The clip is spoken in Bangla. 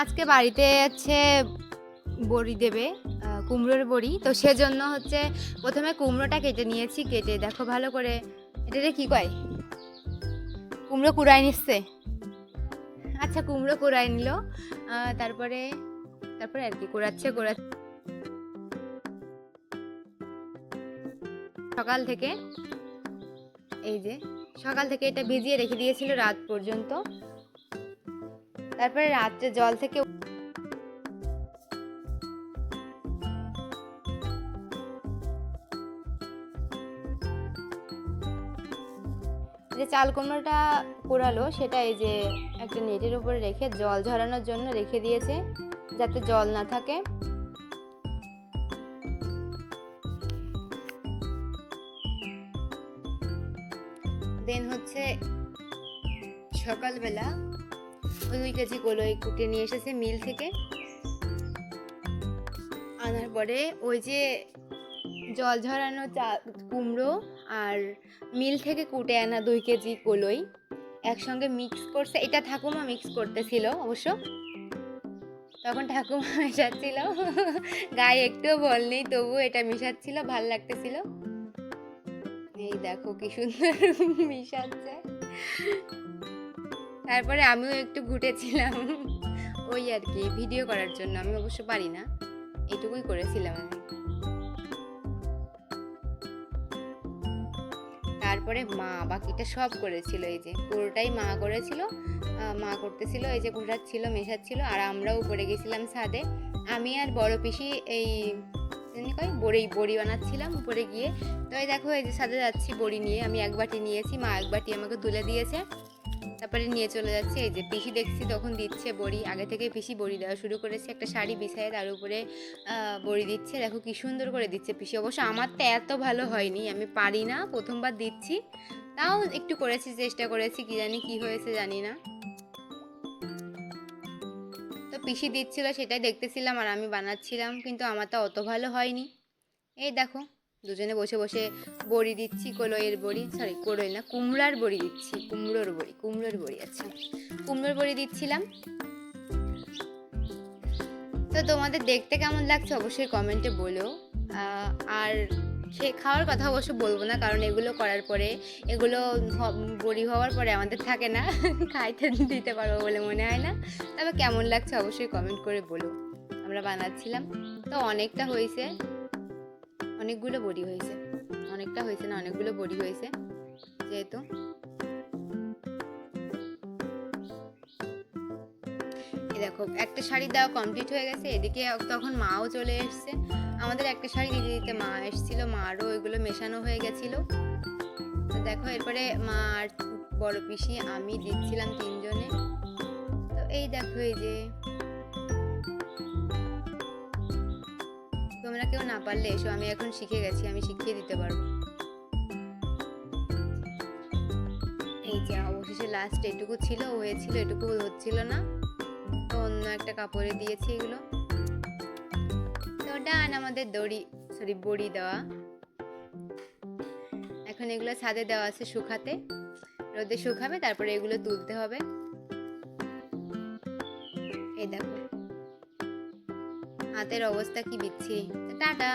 আজকে বাড়িতে হচ্ছে বড়ি দেবে কুমড়োর বড়ি। তো সেজন্য হচ্ছে প্রথমে কুমড়োটা কেটে নিয়েছি, কেটে দেখো ভালো করে এটারে কি কয়? কুমড়ো কুড়াই নিচ্ছে। আচ্ছা কুমড়ো কুড়াই নিল। তারপরে তারপরে আর কি কুড়াচ্ছে কুড়া সকাল থেকে, এই যে, সকাল থেকে এটা ভিজিয়ে রেখে দিয়েছিল রাত পর্যন্ত। তারপরে রাত্রে জল থেকে যে চাল কুমড়োটা পোড়ালো, সেটা এই যে একটা নেটের উপরে রেখে জল ঝরানোর জন্য রেখে দিয়েছে, যাতে জল না থাকে। দেন হচ্ছে সকালবেলা ওই দুই কেজি কলই কুটে নিয়ে এসেছে মিল থেকে। আনার পরে ওই যে জল ঝরানো চা, কুমড়ো আর মিল থেকে কুটে আনা দুই কেজি কলই একসঙ্গে মিক্স করছে। এটা ঠাকুমা মিক্স করতেছিল অবশ্য। তখন ঠাকুমা মেশাচ্ছিল। গায়ে একটুও বল নেই তবু এটা মিশাচ্ছিল, ভালো লাগতেছিল। এই দেখো কি সুন্দর মিশাচ্ছে। তারপরে আমিও একটু ঘুটেছিলাম। ওই আর কি ভিডিও করার জন্য। আমি অবশ্য পারি না। এটুকুই করেছিলাম আমি। তারপরে মা বাকিটা সব করেছিল। এই যে পুরোটাই মা করেছিল। মা করতেছিল, এই যে ঘোরাচ্ছিল, মেশাচ্ছিল, আর আমরাও উপরে গেছিলাম ছাদে। আমি আর বড় পিসি এই কই বড়ি বড়ি বানাচ্ছিলাম উপরে গিয়ে। তো দেখো, এই যে ছাদে যাচ্ছি বড়ি নিয়ে। আমি এক বাটি নিয়েছি, মা এক বাটি আমাকে তুলে দিয়েছে। তারপরে নিয়ে চলে যাচ্ছে, এই যে পিসি দেখছি তখন দিচ্ছে বড়ি। আগে থেকে পিসি বড়ি দেওয়া শুরু করেছে, একটা শাড়ি বিছায় তার উপরে বড়ি দিচ্ছে। দেখো কি সুন্দর করে দিচ্ছে পিসি। অবশ্য আমার তো এত ভালো হয়নি, আমি পারি না, প্রথমবার দিচ্ছি। তাও একটু করেছি, চেষ্টা করেছি, কি জানি কি হয়েছে জানি না। তো পিসি দিচ্ছিল, সেটাই দেখতেছিলাম আর আমি বানাচ্ছিলাম, কিন্তু আমার তো অত ভালো হয়নি। এই দেখো। দুজনে বসে বসে বড়ি দিচ্ছি, কলইয়ের বড়ি সরি কলই না, কুমড়ার বড়ি দিচ্ছি, কুমড়োর বড়ি কুমড়োর বড়ি আচ্ছা কুমড়োর বড়ি দিচ্ছিলাম। তো তোমাদের দেখতে কেমন লাগছে অবশ্যই কমেন্টে বলো। আর সে খাওয়ার কথা অবশ্য বলব না, কারণ এগুলো করার পরে, এগুলো বড়ি হওয়ার পরে আমাদের থাকে না, খাইতে দিতে পারব বলে মনে হয় না। তবে কেমন লাগছে অবশ্যই কমেন্ট করে বলো। আমরা বানাচ্ছিলাম। তো অনেকটা হয়েছে। অনেকগুলো বড়ি হয়েছে। অনেকটা হয়েছে না, অনেকগুলো বড়ি হয়েছে, যেহেতু। দেখো, একটা শাড়ি দেওয়া কমপ্লিট হয়ে গেছে, এদিকে তখন মাও চলে এসছে। আমাদের একটা শাড়ি দিতে দিতে মা এসেছিল মারও ওইগুলো মেশানো হয়ে গেছিল। দেখো, এরপরে মা আর বড় পিসি, আমি দিচ্ছিলাম তিনজনে। তো এই দেখো, এই যে তোমরা কেউ না পারলে এসো, আমি এখন শিখে গেছি, আমি শিখিয়ে দিতে পারব। এই যে অবশেষে লাস্ট এটুকু ছিল, হয়েছিল, এটুকু হচ্ছিল না। তো অন্য একটা কাপড়ে দিয়েছি এগুলো। তো ডান আমাদের দড়ি সরি বড়ি দেওয়া। এখন এগুলো ছাদে দেওয়া আছে শুকাতে। রোদে শুকাবে, তারপরে এগুলো তুলতে হবে। এই দেখো। হাতের অবস্থা কি বিচ্ছিরি টাটা।